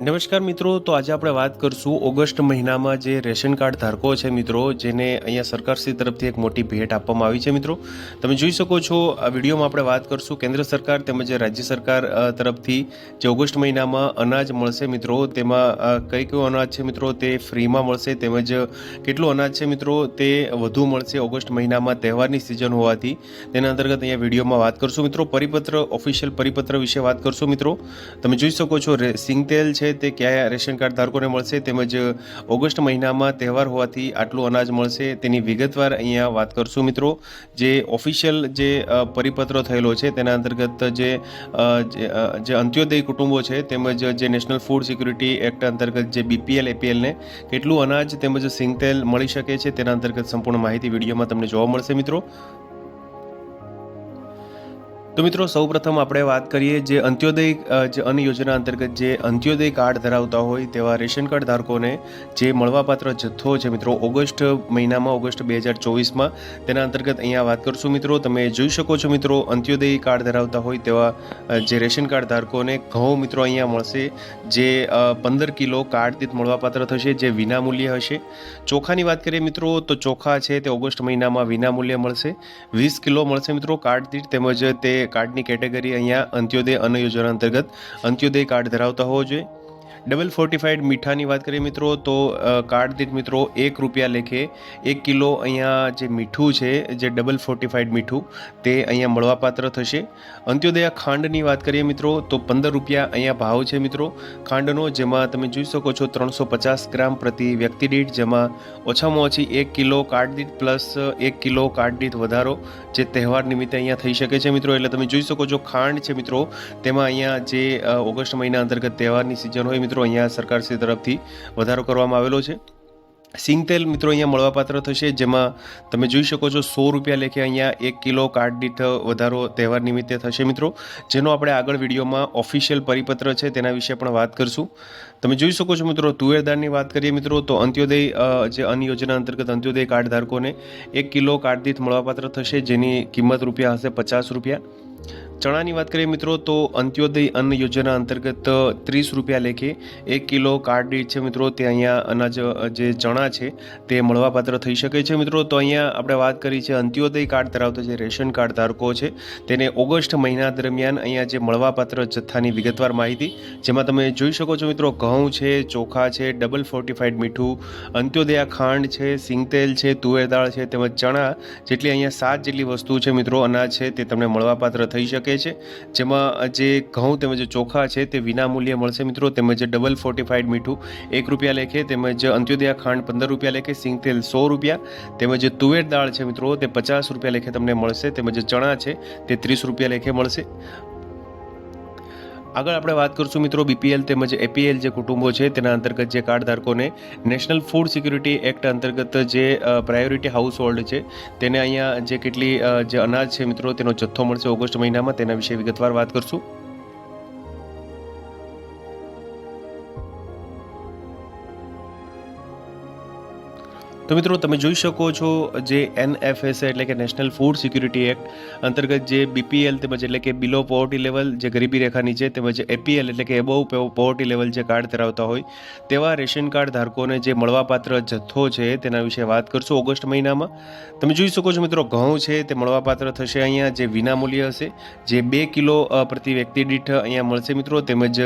નમસ્કાર મિત્રો, તો આજે આપણે વાત કરશું ઓગસ્ટ મહિનામાં જે રેશન કાર્ડ ધારકો છે મિત્રો, જેને અહીંયા સરકારશ્રી તરફથી એક મોટી ભેટ આપવામાં આવી છે મિત્રો. તમે જોઈ શકો છો, આ વિડીયોમાં આપણે વાત કરશું કેન્દ્ર સરકાર તેમજ રાજ્ય સરકાર તરફથી જે ઓગસ્ટ મહિનામાં અનાજ મળશે મિત્રો, તેમાં કઈ કયું અનાજ છે મિત્રો, તે ફ્રીમાં મળશે તેમજ કેટલું અનાજ છે મિત્રો, તે વધુ મળશે ઓગસ્ટ મહિનામાં તહેવારની સિઝન હોવાથી. તેના અંતર્ગત અહીંયા વિડીયોમાં વાત કરશું મિત્રો. પરિપત્ર, ઓફિશિયલ પરિપત્ર વિશે વાત કરશું મિત્રો. તમે જોઈ શકો છો સિંગતેલ છે તે કયા રેશન કાર્ડ ધારકોને મળશે તેમજ ઓગસ્ટ મહિનામાં તહેવાર હોવાથી આટલું અનાજ મળશે તેની વિગતવાર અહીંયા વાત કરશું મિત્રો. જે ઓફિશિયલ જે પરિપત્ર થયેલો છે તેના અંતર્ગત જે જે, જે અંત્યોદય કુટુંબો છે તેમજ જે નેશનલ ફૂડ સિક્યુરિટી એક્ટ અંતર્ગત જે બીપીએલ એપીએલને કેટલું અનાજ તેમજ સિંગતેલ મળી શકે છે તેના અંતર્ગત સંપૂર્ણ માહિતી વિડીયોમાં તમને જોવા મળશે મિત્રો. તો મિત્રો, સૌપ્રથમ આપણે વાત કરીએ જે અંત્યોદય જે અન્ન યોજના અંતર્ગત જે અંત્યોદય કાર્ડ ધરાવતા હોય તેવા રેશન કાર્ડ ધારકોને જે મળવાપાત્ર જથ્થો છે મિત્રો, ઓગસ્ટ મહિનામાં, ઓગસ્ટ બે હજાર ચોવીસમાં, તેના અંતર્ગત અહીંયા વાત કરશું. મિત્રો, તમે જોઈ શકો છો મિત્રો, અંત્યોદય કાર્ડ ધરાવતા હોય તેવા જે રેશન કાર્ડ ધારકોને ઘઉં મિત્રો અહીંયા મળશે, જે પંદર કિલો કાર્ડ દીઠ મળવાપાત્ર થશે, જે વિનામૂલ્ય હશે. ચોખાની વાત કરીએ મિત્રો, તો ચોખા છે તે ઓગસ્ટ મહિનામાં વિનામૂલ્ય મળશે. વીસ કિલો મળશે મિત્રો કાર્ડ દીઠ, તેમજ તે કાર્ડની કેટેગરી અહીંયા અંત્યોદય અન્ન યોજના અંતર્ગત અંત્યોદય કાર્ડ ધરાવતા હોવો જોઈએ. ડબલ ફોર્ટિફાઈડ મીઠાની વાત કરીએ મિત્રો, તો કાર્ડ દીઠ મિત્રો એક રૂપિયા લેખે એક કિલો અહીંયા જે મીઠું છે, જે ડબલ ફોર્ટિફાઈડ મીઠું, તે અહીંયા મળવાપાત્ર થશે. અંત્યોદય ખાંડની વાત કરીએ મિત્રો, તો પંદર રૂપિયા અહીંયા ભાવ છે મિત્રો. ખાંડનો, જેમાં તમે જોઈ શકો છો ત્રણસો પચાસ ગ્રામ પ્રતિ વ્યક્તિ દીઠ, જેમાં ઓછામાં ઓછી એક કિલો કાર્ડ દીઠ પ્લસ એક કિલો કાર્ડ દીઠ વધારો જે તહેવાર નિમિત્તે અહીંયા થઈ શકે છે મિત્રો. એટલે તમે જોઈ શકો છો ખાંડ છે મિત્રો, તેમાં અહીંયા જે ઓગસ્ટ મહિના અંતર્ગત તહેવારની સિઝન હોય મિત્રો અહીંયા સરકારશ્રી તરફથી વધારો કરવામાં આવેલો છે. સિંગતેલ મિત્રો અહીંયા મળવાપાત્ર થશે, જેમાં તમે જોઈ શકો છો સો રૂપિયા લેખે અહીંયા એક કિલો કાર્ડ દીઠ વધારો તહેવાર નિમિત્તે થશે મિત્રો. જેનો આપણે આગળ વિડીયોમાં ઓફિશિયલ પરિપત્ર છે તેના વિશે પણ વાત કરશું. તમે જોઈ શકો છો મિત્રો તુવેરદારની વાત કરીએ મિત્રો, તો અંત્યોદય જે અન્ન યોજના અંતર્ગત અંત્યોદય કાર્ડ ધારકોને એક કિલો કાર્ડ દીઠ મળવાપાત્ર થશે, જેની કિંમત રૂપિયા હશે પચાસ રૂપિયા. ચણાની વાત કરીએ મિત્રો, તો અંત્યોદય અન્ન યોજના અંતર્ગત ત્રીસ રૂપિયા લેખે એક કિલો કાર્ડ દીઠ છે મિત્રો, તે અહીંયા અનાજ, જે ચણા છે તે મળવાપાત્ર થઈ શકે છે મિત્રો. તો અહીંયા આપણે વાત કરી છે અંત્યોદય કાર્ડ ધરાવતા જે રેશન કાર્ડ ધારકો છે, તેને ઓગસ્ટ મહિના દરમિયાન અહીંયા જે મળવાપાત્ર જથ્થાની વિગતવાર માહિતી, જેમાં તમે જોઈ શકો છો મિત્રો, ઘઉં છે, ચોખા છે, ડબલ ફોર્ટિફાઈડ મીઠું, અંત્યોદયા ખાંડ છે, સિંગતેલ છે, તુવેર દાળ છે, તેમજ ચણા જેટલી અહીંયા સાત જેટલી વસ્તુ છે મિત્રો, અનાજ છે તે તમને મળવાપાત્ર થઈ શકે છે, જેમાં જે ઘઉં તેમજ ચોખા છે તે વિનામૂલ્યે મળશે મિત્રો. તેમજ ડબલ ફોર્ટિફાઈડ મીઠું એક રૂપિયા લેખે, તેમજ અંત્યોદયા ખાંડ પંદર રૂપિયા લેખે સિંગતેલ સો રૂપિયા, તેમજ તુવેર દાળ છે મિત્રો, તે પચાસ રૂપિયા લેખે તમને મળશે. તેમજ ચણા છે તે ત્રીસ રૂપિયા લેખે મળશે. આગળ આપણે વાત કરશું મિત્રો બીપીએલ તેમજ એપીએલ જે કુટુંબો છે, તેના અંતર્ગત જે કાર્ડ ધારકોને નેશનલ ફૂડ સિક્યુરિટી એક્ટ અંતર્ગત જે પ્રાયોરિટી હાઉસ હોલ્ડ છે, તેને અહીંયા જે કેટલી જે અનાજ છે મિત્રો, તેનો જથ્થો મળશે ઓગસ્ટ મહિનામાં, તેના વિશે વિગતવાર વાત કરશું. તો મિત્રો, તમે જોઈ શકો છો જે એનએફએસ એટલે કે નેશનલ ફૂડ સિક્યુરિટી એક્ટ અંતર્ગત જે બીપીએલ તેમજ એટલે કે બિલો પોવર્ટી લેવલ જે ગરીબી રેખા નીચે તેમજ એપીએલ એટલે કે એબોવ પોવર્ટી લેવલ જે કાર્ડ ધરાવતા હોય, તેવા રેશન કાર્ડ ધારકોને જે મળવાપાત્ર જથ્થો છે તેના વિશે વાત કરશું ઓગસ્ટ મહિનામાં. તમે જોઈ શકો છો મિત્રો, ઘઉં છે તે મળવાપાત્ર થશે અહીંયા, જે વિનામૂલ્ય હશે, જે બે કિલો પ્રતિ વ્યક્તિ દીઠ અહીંયા મળશે મિત્રો. તેમજ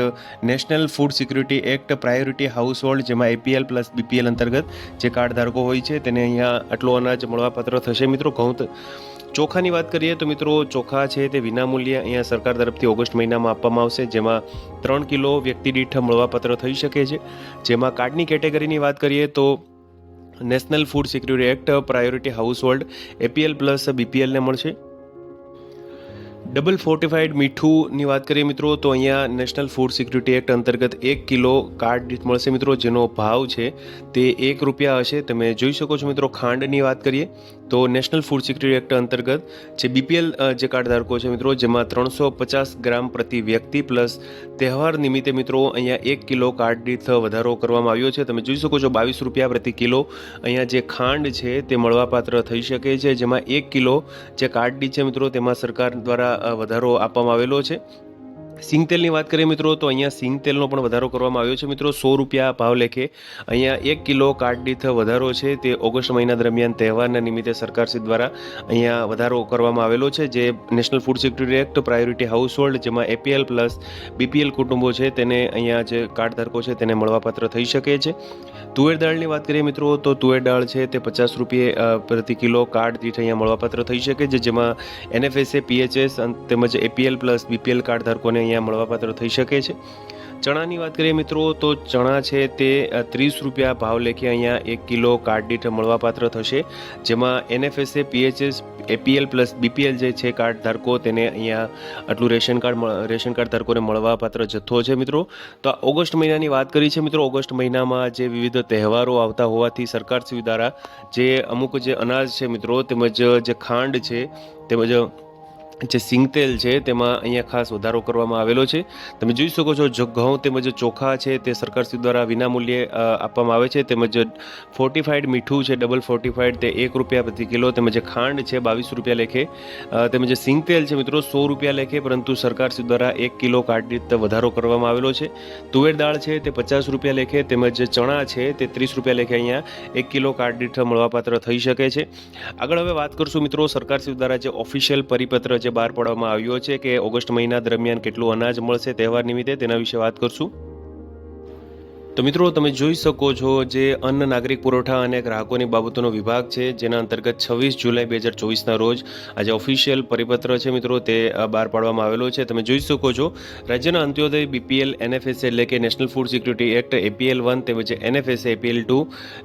national food security act priority household જેમાં એપીએલ પ્લસ બીપીએલ અંતર્ગત જે કાર્ડ ધારકો હોય છે, તેને અહીંયા આટલો અનાજ મળવાપાત્ર થશે. મિત્રો ઘઉં ચોખાની વાત કરીએ તો મિત્રો, ચોખા છે તે વિનામૂલ્યે અહીંયા સરકાર તરફથી ઓગસ્ટ મહિનામાં આપવામાં આવશે, જેમાં ત્રણ કિલો વ્યક્તિ દીઠ મળવાપાત્ર થઈ શકે છે. જેમાં કાર્ડની કેટેગરીની વાત કરીએ તો national food security act priority household APL plus બીપીએલને મળશે. ડબલ ફોર્ટિફાઈડ મીઠુંની વાત કરીએ મિત્રો, તો અહીંયા નેશનલ ફૂડ સિક્યુરિટી એક્ટ અંતર્ગત એક કિલો કાર્ડ મળશે મિત્રો, જેનો ભાવ છે તે એક રૂપિયા હશે. તમે જોઈ શકો છો મિત્રો, ખાંડની વાત કરીએ. તો નેશનલ ફૂડ સિક્યુરિટી એક્ટ અંતર્ગત જે બીપીએલ જે કાર્ડ ધારકો છે મિત્રો, જેમાં ત્રણસો પચાસ ગ્રામ પ્રતિ વ્યક્તિ પ્લસ તહેવાર નિમિત્તે મિત્રો અહીંયા એક કિલો કાર્ડ દીઠ વધારો કરવામાં આવ્યો છે. તમે જોઈ શકો છો બાવીસ રૂપિયા પ્રતિ કિલો અહીંયા જે ખાંડ છે તે મળવાપાત્ર થઈ શકે છે. જેમાં એક કિલો જે કાર્ડ દીઠ છે મિત્રો, તેમાં સરકાર દ્વારા વધારો આપવામાં આવેલો છે. સિંગતેલની વાત કરીએ મિત્રો, તો અહીંયા સિંગતેલનો પણ વધારો કરવામાં આવ્યો છે મિત્રો. સો રૂપિયા ભાવ લેખે અહીંયા એક કિલો કાર્ડ દીઠ વધારો છે. તે ઓગસ્ટ મહિના દરમિયાન તહેવારના નિમિત્તે સરકારશ્રી દ્વારા અહીંયા વધારો કરવામાં આવેલો છે. જે national food security act, priority household જેમાં એપીએલ પ્લસ બીપીએલ કુટુંબો છે, તેને અહીંયા જે કાર્ડ ધારકો છે, તેને મળવાપાત્ર થઈ શકે છે. તુવેર દાળની વાત કરીએ મિત્રો, તો તુવેર દાળ છે, તે પચાસ રૂપિયે પ્રતિ કિલો કાર્ડ દીઠ અહીંયા મળવાપાત્ર થઈ શકે છે. જેમાં એનએફએસએ, પીએચએસ તેમજ એપીએલ પ્લસ બીપીએલ કાર્ડ ધારકોને અહીંયા મળવાપાત્ર થઈ શકે છે. ચણાની વાત કરીએ મિત્રો, તો ચણા છે તે ત્રીસ રૂપિયા ભાવ લેખે અહીંયા એક કિલો કાર્ડ દીઠ મળવાપાત્ર થશે. જેમાં NFSA, PHS, APL plus BPL જે છે કાર્ડ ધારકો તેને અહીંયા આટલું રેશન કાર્ડ રેશન કાર્ડ ધારકોને મળવાપાત્ર જથ્થો છે મિત્રો. તો ઓગસ્ટ મહિનાની વાત કરી છે મિત્રો. ઓગસ્ટ મહિનામાં જે વિવિધ તહેવારો આવતા હોવાથી સરકારશ્રી દ્વારા જે અમુક જે અનાજ છે મિત્રો, તેમજ જે ખાંડ છે, તેમજ જે સિંગતેલ છે, તેમાં અહીંયા ખાસ વધારો કરવામાં આવેલો છે. તમે જોઈ શકો છો ઘઉં તેમજ ચોખા છે, તે સરકારશ્રી દ્વારા વિનામૂલ્યે આપવામાં આવે છે. તેમજ ફોર્ટિફાઈડ મીઠું છે ડબલ ફોર્ટિફાઈડ તે એક રૂપિયા પ્રતિ કિલો. તેમજ ખાંડ છે, બાવીસ રૂપિયા લેખે. તેમજ સિંગતેલ છે, મિત્રો, સો રૂપિયા લેખે, પરંતુ સરકારશ્રી દ્વારા એક કિલો કાર્ડ વધારો કરવામાં આવેલો છે. તુવેર દાળ છે, તે પચાસ રૂપિયા લેખે. તેમજ ચણા છે, તે ત્રીસ રૂપિયા લેખે. અહીંયા એક કિલો કાર્ડ મળવાપાત્ર થઈ શકે છે. આગળ હવે વાત કરશું, મિત્રો, સરકારશ્રી દ્વારા જે ઓફિશિયલ પરિપત્ર જે બહાર પાડવામાં આવ્યો છે કે ઓગસ્ટ મહિના દરમિયાન કેટલું અનાજ મળશે તહેવાર નિમિત્તે તેના વિશે વાત કરશું. તો મિત્રો, તમે જોઈ શકો છો જે અન્ન નાગરિક પુરવઠા અને ગ્રાહકોની બાબતોનો વિભાગ છે, જેના અંતર્ગત છવ્વીસ જુલાઈ બે હજાર ચોવીસના રોજ આજે ઓફિશિયલ પરિપત્ર છે મિત્રો, તે બહાર પાડવામાં આવેલો છે. તમે જોઈ શકો છો, રાજ્યના અંત્યોદય બીપીએલ એનએફએસ એટલે કે national food security act APL one તેમજ NFS APL two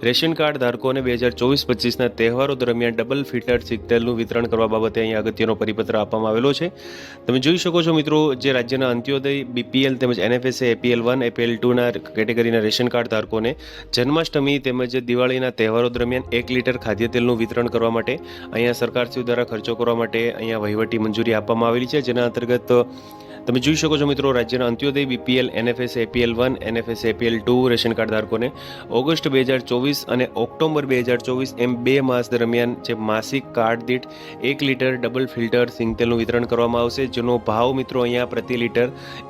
ration card ધારકોને બે હજાર ચોવીસ પચીસના તહેવારો દરમિયાન ડબલ ફિલ્ટર સિગતેલનું વિતરણ કરવા બાબતે અહીંયા અગત્યનો પરિપત્ર આપવામાં આવેલો છે. તમે જોઈ શકો છો મિત્રો, જે રાજ્યના અંત્યોદય બીપીએલ તેમજ એનએફએસએ એપીએલ વન એપીએલ ટુના કેટેગરીના રેશન કાર્ડ ધારકોને જન્માષ્ટમી તેમજ દિવાળીના તહેવારો દરમિયાન એક લીટર ખાદ્ય તેલનું વિતરણ કરવા માટે અહીંયા સરકારશ્રી દ્વારા ખર્ચો કરવા માટે અહીંયા વહીવટી મંજૂરી આપવામાં આવેલી છે. જેના અંતર્ગત તમે જોઈ શકો છો મિત્રો, રાજ્યના Antyodaya BPL, NFS, APL one, NFS, APL two ration card ધારકોને ઓગસ્ટ બે હજાર ચોવીસ અને ઓક્ટોબર બે હજાર ચોવીસ એમ બે માસ દરમિયાન જે માસિક કાર્ડ દીઠ એક લીટર ડબલ ફિલ્ટર સિંગતેલનું વિતરણ કરવામાં આવશે. જેનો ભાવ મિત્રો અહીંયા પ્રતિ લીટર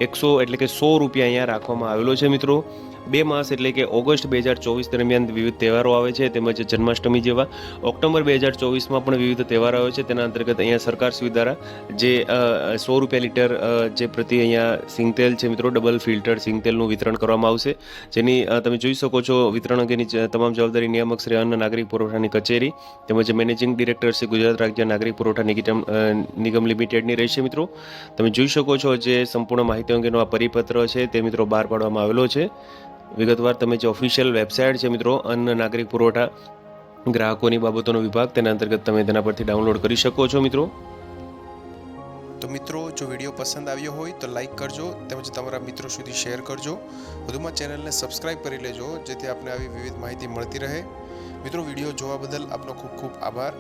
એકસો એટલે કે સો રૂપિયા અહીંયા રાખવામાં આવેલો છે મિત્રો. બે માસ એટલે કે ઓગસ્ટ બે હજાર ચોવીસ દરમિયાન વિવિધ તહેવારો આવે છે, તેમજ જન્માષ્ટમી જેવા ઓક્ટોબર બે હજાર ચોવીસમાં પણ વિવિધ તહેવારો આવે છે. તેના અંતર્ગત અહીંયા સરકારશ્રી દ્વારા જે સો રૂપિયા લીટર જે પ્રતિ અહીંયા સિંગતેલ છે મિત્રો, ડબલ ફિલ્ટર સિંગતેલનું વિતરણ કરવામાં આવશે. જેની તમે જોઈ શકો છો, વિતરણ અંગેની તમામ જવાબદારી નિયામક શ્રી અન્ન નાગરિક પુરવઠાની કચેરી તેમજ મેનેજિંગ ડિરેક્ટર શ્રી ગુજરાત રાજ્ય નાગરિક પુરવઠા નિગમ નિગમ લિમિટેડની રહેશે મિત્રો. તમે જોઈ શકો છો જે સંપૂર્ણ માહિતી અંગેનો આ પરિપત્ર છે તે મિત્રો બહાર પાડવામાં આવેલો છે. વિગતવાર તમે જે ઓફિશિયલ વેબસાઇટ છે મિત્રો, અન્ન નાગરિક પુરવઠા, ગ્રાહકોની બાબતોનો વિભાગ, તેના અંતર્ગત તમે તેના પરથી ડાઉનલોડ કરી શકો છો મિત્રો. તો મિત્રો, જો વીડિયો પસંદ આવ્યો હોય તો લાઈક કરજો, તેમજ તમારા મિત્રો સુધી શેર કરજો. વધુમાં ચેનલને સબસ્ક્રાઇબ કરી લેજો, જેથી આપને આવી વિવિધ માહિતી મળતી રહે. મિત્રો, વીડિયો જોવા બદલ આપનો ખૂબ ખૂબ આભાર.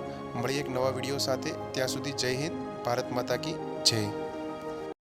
મળીએ એક નવા વીડિયો સાથે. ત્યાં સુધી જય હિન્દ, ભારત માતા કી જય.